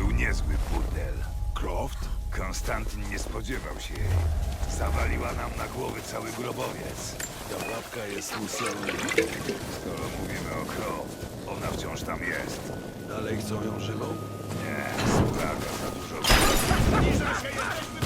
był niezły burdel. Croft? Konstantyn nie spodziewał się jej. Zawaliła nam na głowy cały grobowiec. Ta babka jest misjoną. Skoro mówimy o Croft, ona wciąż tam jest. Dalej chcą ją żywą? Nie, sprawa za dużo. Osłanie,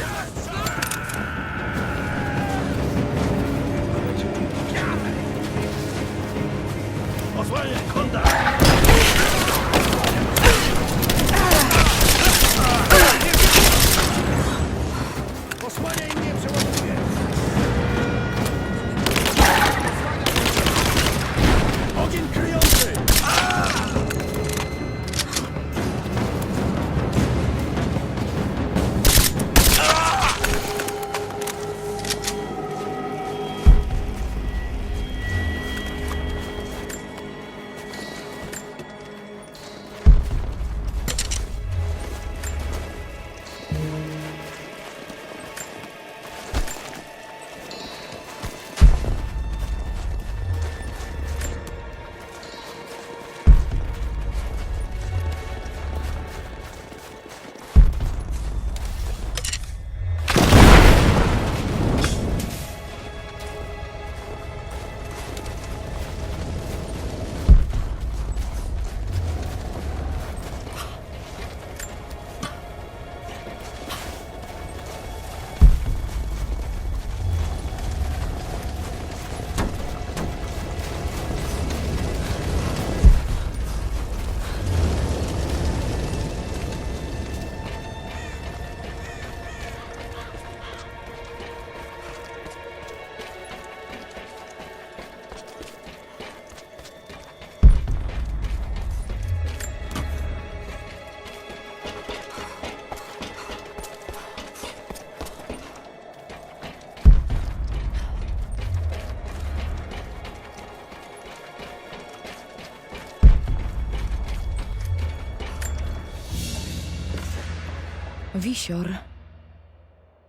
Wisior.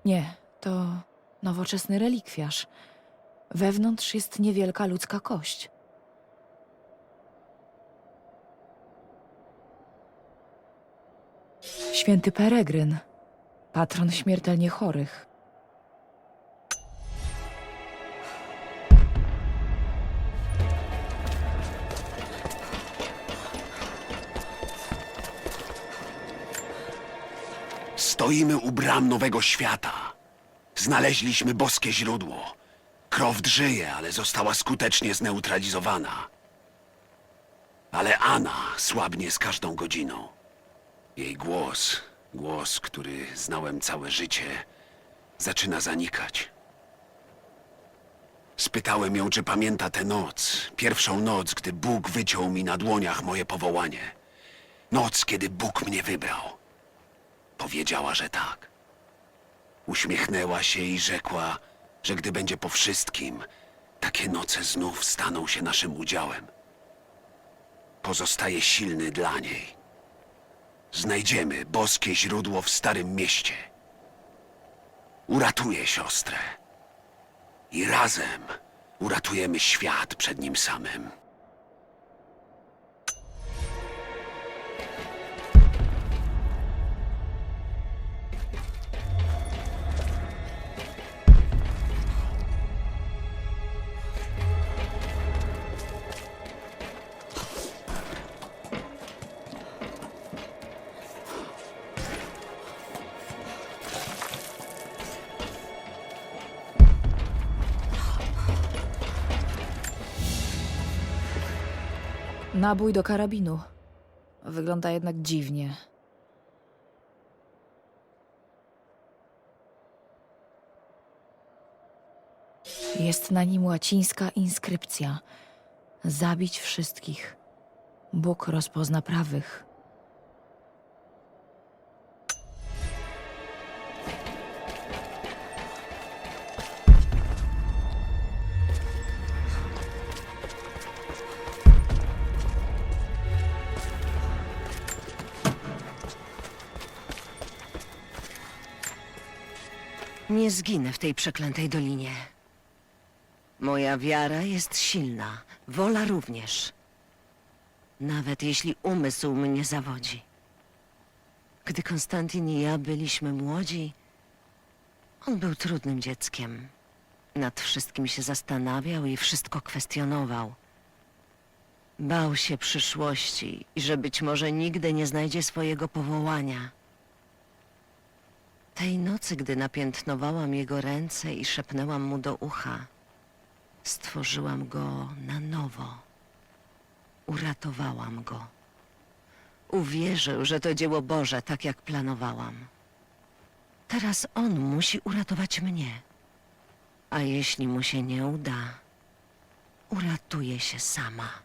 Nie, to nowoczesny relikwiarz. Wewnątrz jest niewielka ludzka kość. Święty Peregryn, patron śmiertelnie chorych. Stoimy u bram nowego świata. Znaleźliśmy boskie źródło. Croft żyje, ale została skutecznie zneutralizowana. Ale Anna słabnie z każdą godziną. Jej głos, głos, który znałem całe życie, zaczyna zanikać. Spytałem ją, czy pamięta tę noc, pierwszą noc, gdy Bóg wyciął mi na dłoniach moje powołanie. Noc, kiedy Bóg mnie wybrał. Powiedziała, że tak. Uśmiechnęła się i rzekła, że gdy będzie po wszystkim, takie noce znów staną się naszym udziałem. Pozostaje silny dla niej. Znajdziemy boskie źródło w Starym Mieście. Uratuję siostrę. I razem uratujemy świat przed nim samym. Nabój do karabinu. Wygląda jednak dziwnie. Jest na nim łacińska inskrypcja. Zabić wszystkich. Bóg rozpozna prawych. Nie zginę w tej przeklętej dolinie. Moja wiara jest silna, wola również. Nawet jeśli umysł mnie zawodzi. Gdy Konstantin i ja byliśmy młodzi, on był trudnym dzieckiem. Nad wszystkim się zastanawiał i wszystko kwestionował. Bał się przyszłości i że być może nigdy nie znajdzie swojego powołania. Tej nocy, gdy napiętnowałam jego ręce i szepnęłam mu do ucha, stworzyłam go na nowo. Uratowałam go. Uwierzył, że to dzieło Boże, tak jak planowałam. Teraz on musi uratować mnie. A jeśli mu się nie uda, uratuje się sama.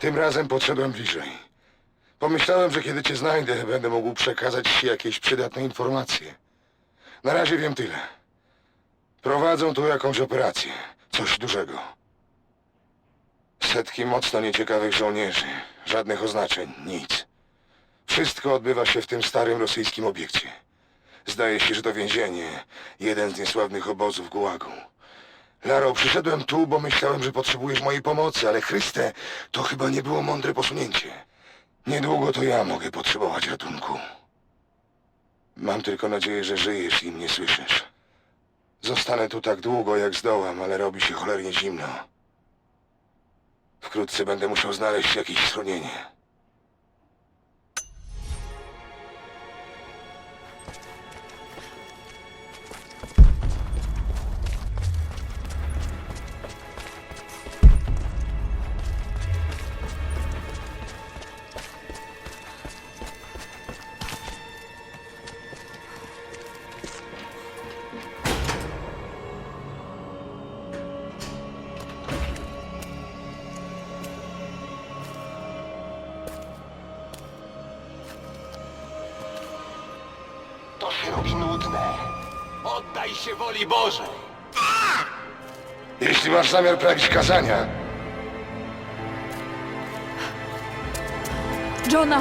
Tym razem podszedłem bliżej. Pomyślałem, że kiedy cię znajdę, będę mógł przekazać ci jakieś przydatne informacje. Na razie wiem tyle. Prowadzą tu jakąś operację. Coś dużego. Setki mocno nieciekawych żołnierzy. Żadnych oznaczeń, nic. Wszystko odbywa się w tym starym rosyjskim obiekcie. Zdaje się, że to więzienie. Jeden z niesławnych obozów Gułagu. Laro, przyszedłem tu, bo myślałem, że potrzebujesz mojej pomocy, ale Chryste, to chyba nie było mądre posunięcie. Niedługo to ja mogę potrzebować ratunku. Mam tylko nadzieję, że żyjesz i mnie słyszysz. Zostanę tu tak długo, jak zdołam, ale robi się cholernie zimno. Wkrótce będę musiał znaleźć jakieś schronienie. Bożej. Jeśli masz zamiar prawić kazania, Johna!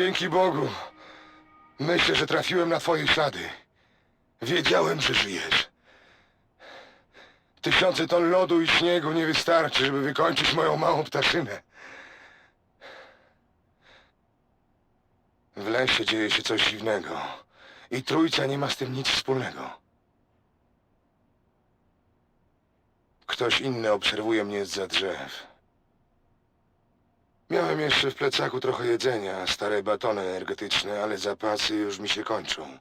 Dzięki Bogu. Myślę, że trafiłem na twoje ślady. Wiedziałem, że żyjesz. Tysiące ton lodu i śniegu nie wystarczy, żeby wykończyć moją małą ptaszynę. W lesie dzieje się coś dziwnego. I trójca nie ma z tym nic wspólnego. Ktoś inny obserwuje mnie za drzew. Miałem jeszcze w plecaku trochę jedzenia, stare batony energetyczne, ale zapasy już mi się kończą.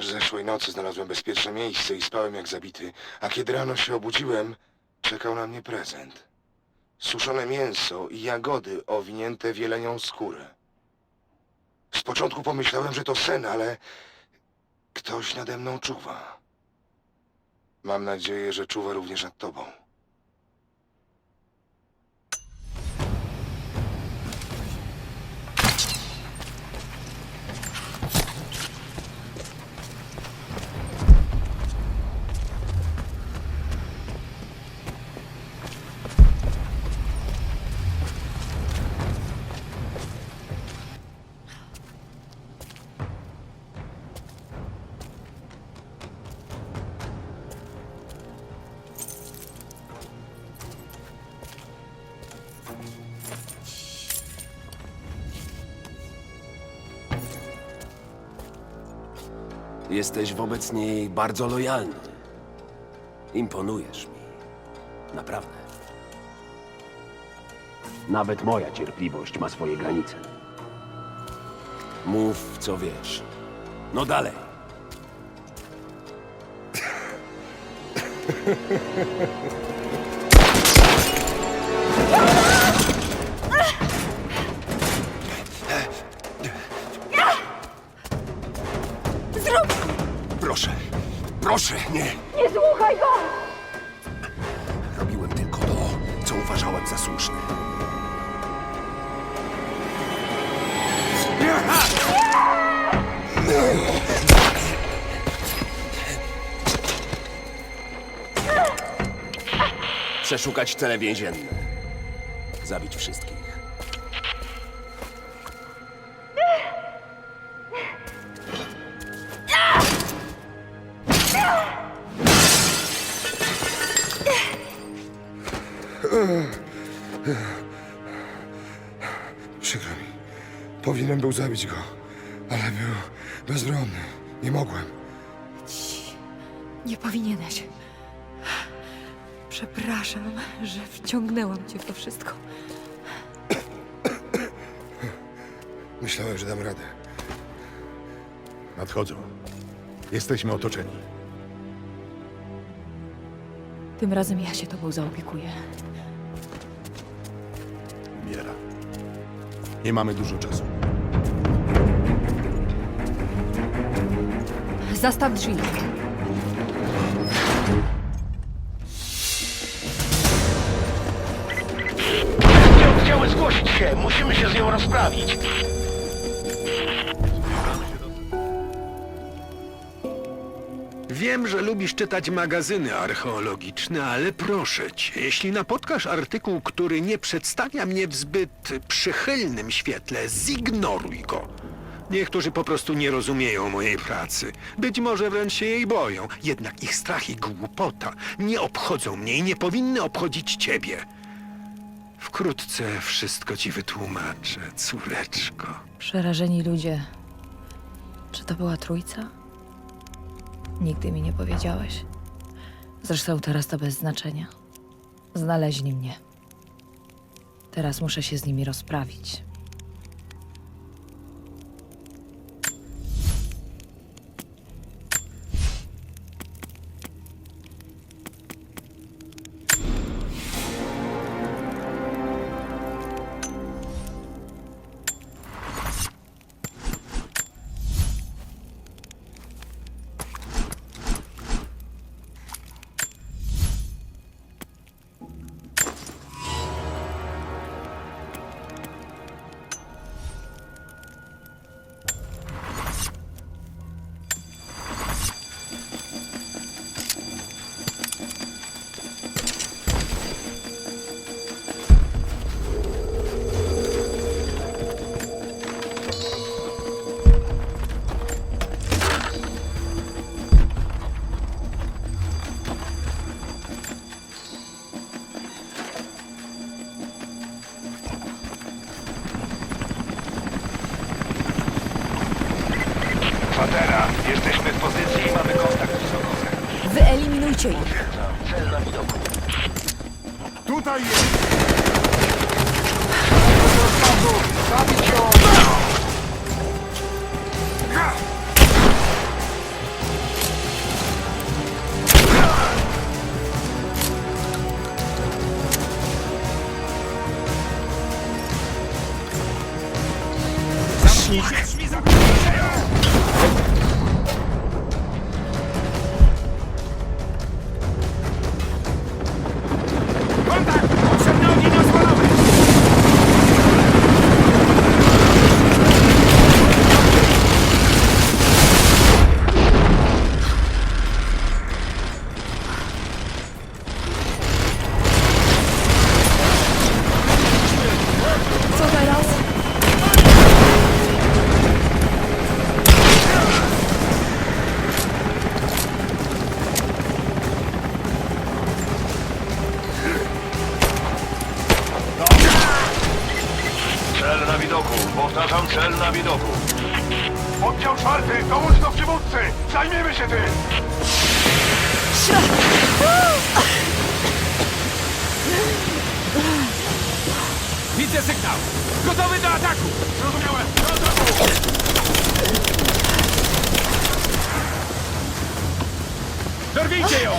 Zeszłej nocy znalazłem bezpieczne miejsce i spałem jak zabity, a kiedy rano się obudziłem, czekał na mnie prezent. Suszone mięso i jagody owinięte w jelenią skórę. Z początku pomyślałem, że to sen, ale ktoś nade mną czuwa. Mam nadzieję, że czuwa również nad tobą. Jesteś wobec niej bardzo lojalny. Imponujesz mi. Naprawdę. Nawet moja cierpliwość ma swoje granice. Mów, co wiesz. No dalej. Przeszukać cele więzienne. Zabić wszystkich. Był zabić go, ale był bezbronny. Nie mogłem. Nie powinieneś. Przepraszam, że wciągnęłam cię w to wszystko. Myślałem, że dam radę. Nadchodzą. Jesteśmy otoczeni. Tym razem ja się tobą zaopiekuję. Miera. Nie mamy dużo czasu. Zastaw drzwi. Chciały zgłosić się. Musimy się z nią rozprawić. Wiem, że lubisz czytać magazyny archeologiczne, ale proszę cię, jeśli napotkasz artykuł, który nie przedstawia mnie w zbyt przychylnym świetle, zignoruj go. Niektórzy po prostu nie rozumieją mojej pracy. Być może wręcz się jej boją. Jednak ich strach i głupota nie obchodzą mnie i nie powinny obchodzić ciebie. Wkrótce wszystko ci wytłumaczę, córeczko. Przerażeni ludzie. Czy to była trójca? Nigdy mi nie powiedziałeś. Zresztą teraz to bez znaczenia. Znaleźli mnie. Teraz muszę się z nimi rozprawić. Cel na widoku. Oddział czwarty, dołącz do przywódcy! Zajmiemy się tym! Widzę sygnał! Gotowy do ataku! Zrozumiałem! Do ataku! Dorwijcie ją!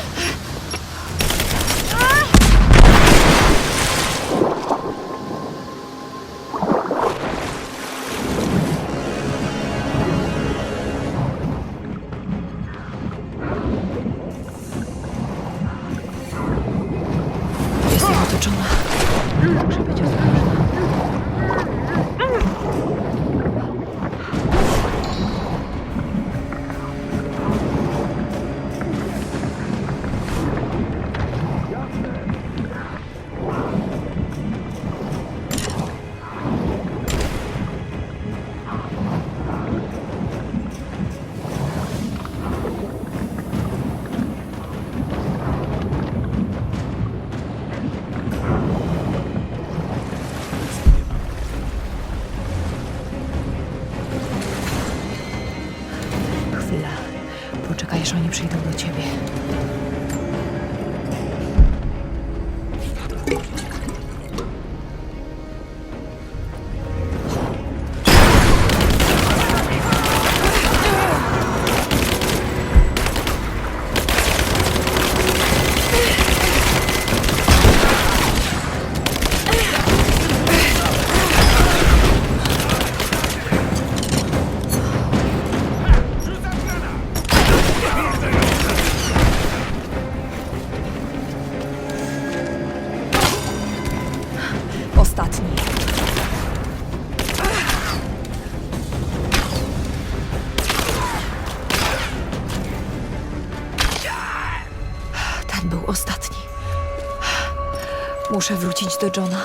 Do Johna.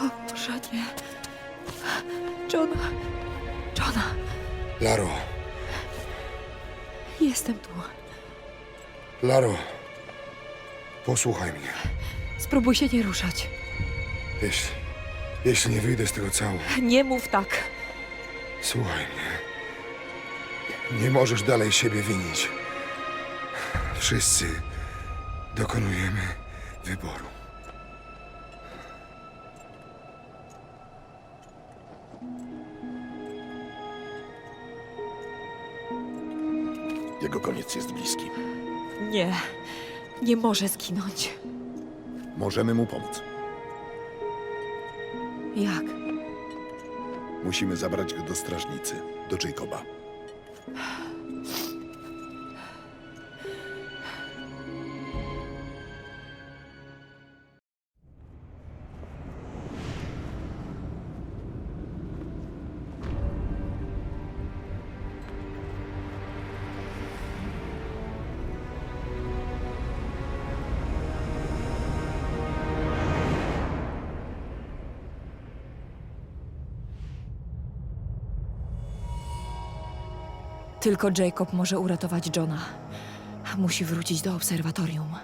O Boże, nie. Johna. Johna. Laro, Jestem tu. Laro, posłuchaj mnie. Spróbuj się nie ruszać. Jeśli, jeśli nie wyjdę z tego cało, Nie mów tak. Słuchaj mnie. Nie możesz dalej siebie winić. Wszyscy dokonujemy wyboru. Jego koniec jest bliski. Nie. Nie może zginąć. Możemy mu pomóc. Jak? Musimy zabrać go do strażnicy, do Jacoba. Tylko Jacob może uratować Johna. Musi wrócić do obserwatorium.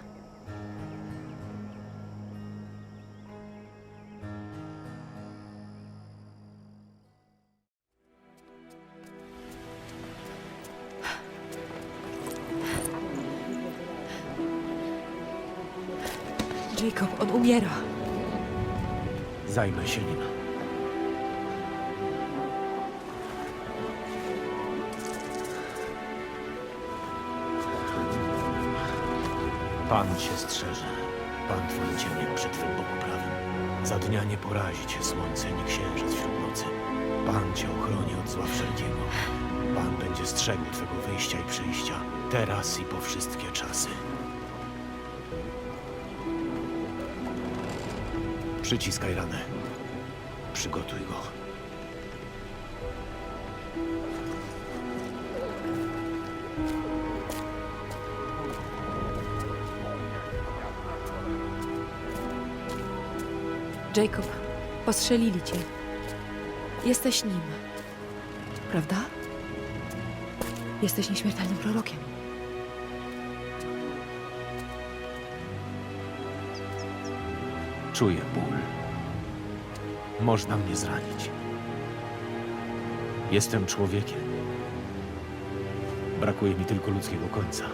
Jacob, on umiera. Zajmę się nim. Pan cię strzeże. Pan twoi cieniem przed twym boku prawym. Za dnia nie porazi cię słońce, ni księżyc wśród nocy. Pan cię ochroni od zła wszelkiego. Pan będzie strzegł twego wyjścia i przyjścia, teraz i po wszystkie czasy. Przyciskaj ranę. Przygotuj go. Jacob, postrzelili cię. Jesteś nim. Prawda? Jesteś nieśmiertelnym prorokiem. Czuję ból. Można mnie zranić. Jestem człowiekiem. Brakuje mi tylko ludzkiego końca.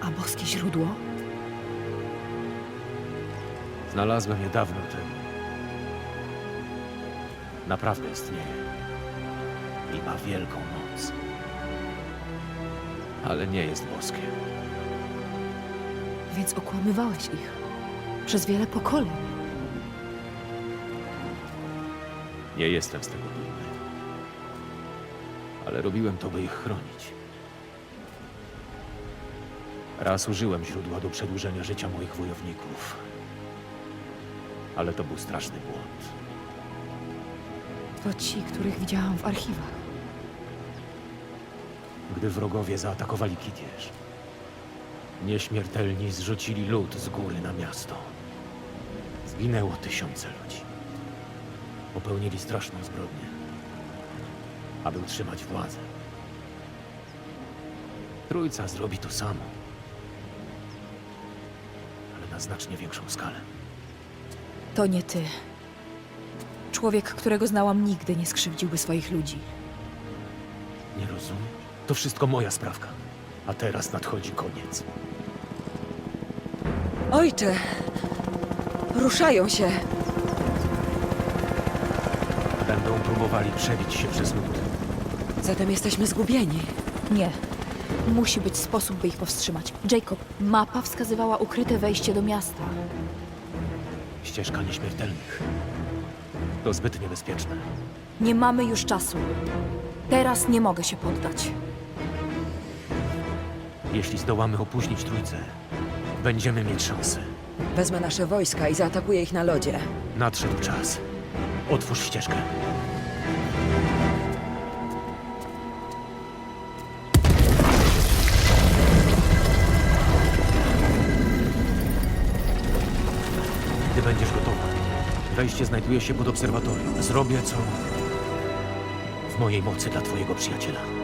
A boskie źródło? Znalazłem je dawno temu. Naprawdę istnieje. I ma wielką moc. Ale nie jest boskie. Więc okłamywałeś ich. Przez wiele pokoleń. Nie jestem z tego dumny. Ale robiłem to, by ich chronić. Raz użyłem źródła do przedłużenia życia moich wojowników. Ale to był straszny błąd. To ci, których widziałam w archiwach. Gdy wrogowie zaatakowali Kitież, nieśmiertelni zrzucili lód z góry na miasto. Zginęło tysiące ludzi. Popełnili straszną zbrodnię, aby utrzymać władzę. Trójca zrobi to samo, ale na znacznie większą skalę. To nie ty. Człowiek, którego znałam, nigdy nie skrzywdziłby swoich ludzi. Nie rozumiem. To wszystko moja sprawka. A teraz nadchodzi koniec. Ojcze! Ruszają się! Będą próbowali przebić się przez lód. Zatem jesteśmy zgubieni. Nie. Musi być sposób, by ich powstrzymać. Jacob, mapa wskazywała ukryte wejście do miasta. Ścieżka nieśmiertelnych. To zbyt niebezpieczne. Nie mamy już czasu. Teraz nie mogę się poddać. Jeśli zdołamy opóźnić trójcę, będziemy mieć szansę. Wezmę nasze wojska i zaatakuję ich na lodzie. Nadszedł czas. Otwórz ścieżkę. Wejście znajduje się pod obserwatorium. Zrobię co w mojej mocy dla twojego przyjaciela.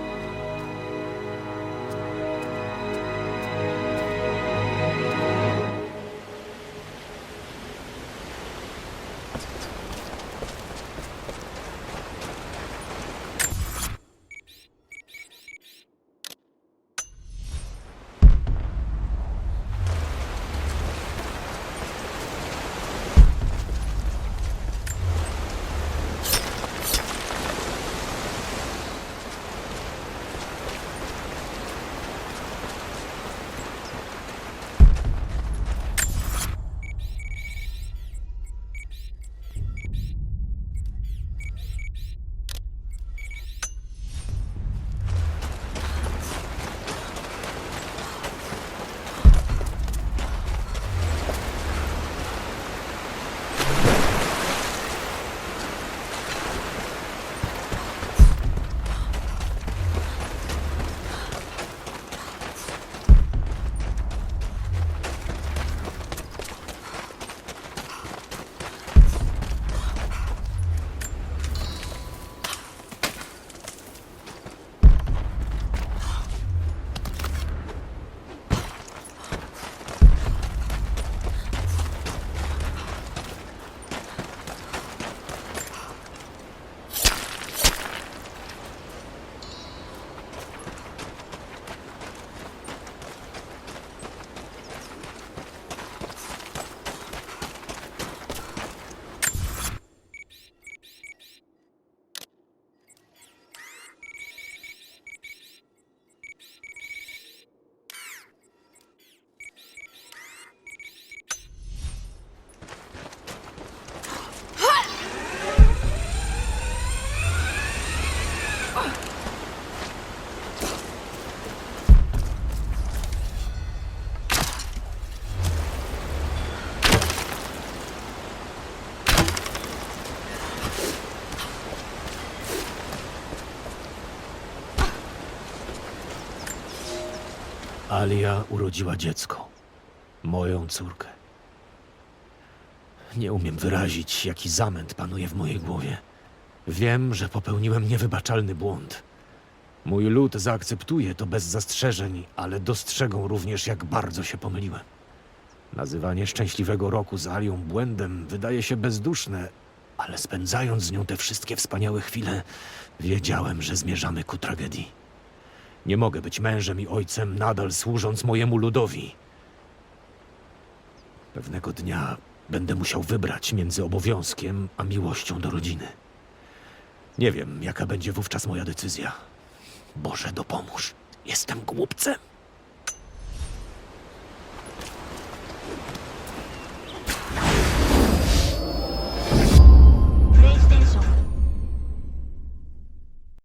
Alia urodziła dziecko. Moją córkę. Nie umiem wyrazić, jaki zamęt panuje w mojej głowie. Wiem, że popełniłem niewybaczalny błąd, Mój lud zaakceptuje to bez zastrzeżeń, ale dostrzegą również, jak bardzo się pomyliłem. Nazywanie szczęśliwego roku z Alią błędem wydaje się bezduszne, ale spędzając z nią te wszystkie wspaniałe chwile, wiedziałem, że zmierzamy ku tragedii. Nie mogę być mężem i ojcem, nadal służąc mojemu ludowi. Pewnego dnia będę musiał wybrać między obowiązkiem a miłością do rodziny. Nie wiem, jaka będzie wówczas moja decyzja. Boże, dopomóż. Jestem głupcem.